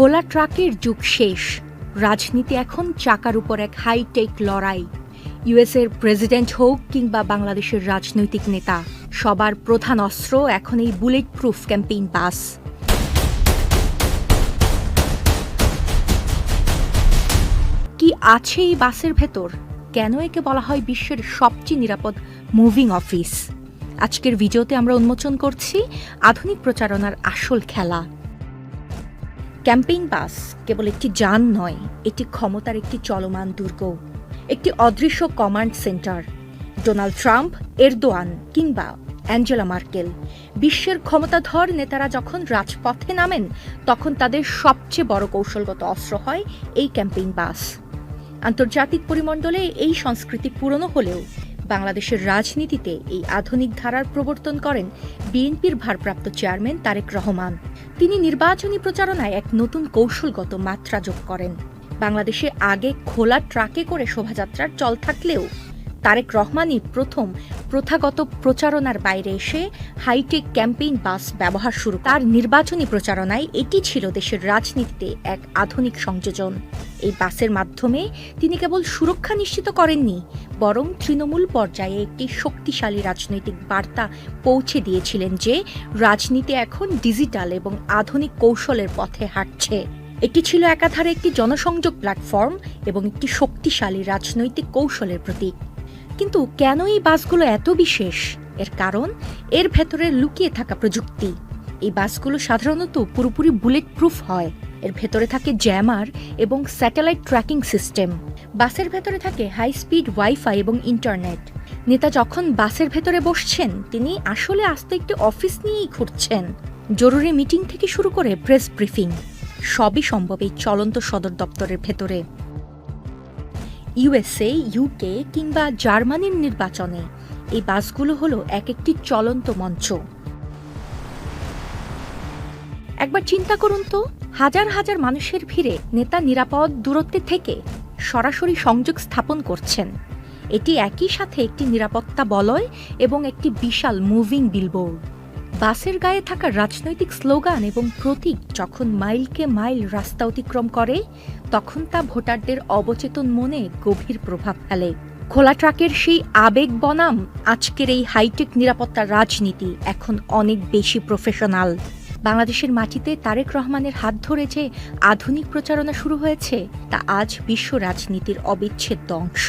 খোলা ট্রাকের যুগ শেষ। রাজনীতি এখন চাকার উপর এক হাইটেক লড়াই। ইউএসের প্রেসিডেন্ট হোক কিংবা বাংলাদেশের রাজনৈতিক নেতা, সবার প্রধান অস্ত্র এখন এই বুলেট প্রুফ ক্যাম্পেইন বাস কি আছে এই বাসের ভেতর? কেন একে বলা হয় বিশ্বের সবচেয়ে নিরাপদ মুভিং অফিস আজকের ভিডিওতে আমরা উন্মোচন করছি আধুনিক প্রচারণার আসল খেলা। ক্যাম্পেইন বাস কেবল একটি যান নয়, এটি ক্ষমতার একটি চলমান দুর্গ, একটি অদৃশ্য command centre. Donald Trump, Erdogan কিংবা অ্যাঞ্জেলা মার্কেল, বিশ্বের ক্ষমতাধর নেতারা যখন রাজপথে নামেন, তখন তাদের সবচেয়ে বড় কৌশলগত অস্ত্র হয় এই ক্যাম্পেইন বাস। আন্তর্জাতিক পরিমণ্ডলে এই সংস্কৃতি পুরনো হলেও বাংলাদেশের রাজনীতিতে এই আধুনিক ধারার প্রবর্তন করেন বিএনপির ভারপ্রাপ্ত চেয়ারম্যান তারেক রহমান। তিনি নির্বাচনী প্রচারণায় এক নতুন কৌশলগত মাত্রা যোগ করেন। বাংলাদেশে আগে খোলা ট্রাকে করে শোভাযাত্রার চল থাকলেও তারেক রহমানই প্রথম প্রথাগত প্রচারণার বাইরে এসে হাইটেক ক্যাম্পেইন বাস ব্যবহার শুরু তার নির্বাচনী প্রচারণায় এটি ছিল দেশের রাজনীতিতে এক আধুনিক সংযোজন। এই বাসের মাধ্যমে তিনি কেবল সুরক্ষা নিশ্চিত করেননি, বরং তৃণমূল পর্যায়ে একটি শক্তিশালী রাজনৈতিক বার্তা পৌঁছে দিয়েছিলেন যে রাজনীতি এখন ডিজিটাল এবং আধুনিক কৌশলের পথে হাঁটছে। এটি ছিল একাধারে একটি জনসংযোগ প্ল্যাটফর্ম এবং একটি শক্তিশালী রাজনৈতিক কৌশলের প্রতীক। কিন্তু কেন এই বাসগুলো এত বিশেষ? এর কারণ, এর ভেতরে লুকিয়ে থাকা প্রযুক্তি। এই বাসগুলো সাধারণত পুরোপুরি বুলেট প্রুফ হয়। এর ভেতরে থাকে জ্যামার এবং স্যাটেলাইট ট্র্যাকিং সিস্টেম। বাসের ভেতরে থাকে হাই স্পিড ওয়াইফাই এবং ইন্টারনেট। নেতা যখন বাসের ভেতরে বসছেন, তিনি আসলে আস্তে একটি অফিস নিয়েই ঘুরছেন। জরুরি মিটিং থেকে শুরু করে প্রেস ব্রিফিং। সবই সম্ভব এই চলন্ত সদর দপ্তরের ভেতরে। ইউএসএ, ইউকে কিংবা জার্মানির নির্বাচনে। এই বাসগুলো হলো এক একটি চলন্ত মঞ্চ। একবার চিন্তা করুন তো, হাজার হাজার মানুষের ভিড়ে নেতা নিরাপদ দূরত্বে থেকে সরাসরি সংযোগ স্থাপন করছেন। এটি একই সাথে একটি নিরাপত্তা বলয় এবং একটি বিশাল মুভিং বিলবোর্ড। বাসের গায়ে থাকা রাজনৈতিক স্লোগান এবং প্রতীক যখন মাইলকে মাইল রাস্তা অতিক্রম করে, তখন তা ভোটারদের অবচেতন মনে গভীর প্রভাব ফেলে। খোলা ট্রাকের সেই আবেগ বনাম আজকের এই হাইটেক নিরাপত্তা রাজনীতি এখন অনেক বেশি প্রফেশনাল। বাংলাদেশের মাটিতে তারেক রহমানের হাত ধরে যে আধুনিক প্রচারণা শুরু হয়েছে, তা আজ বিশ্ব রাজনীতির অবিচ্ছেদ্য অংশ।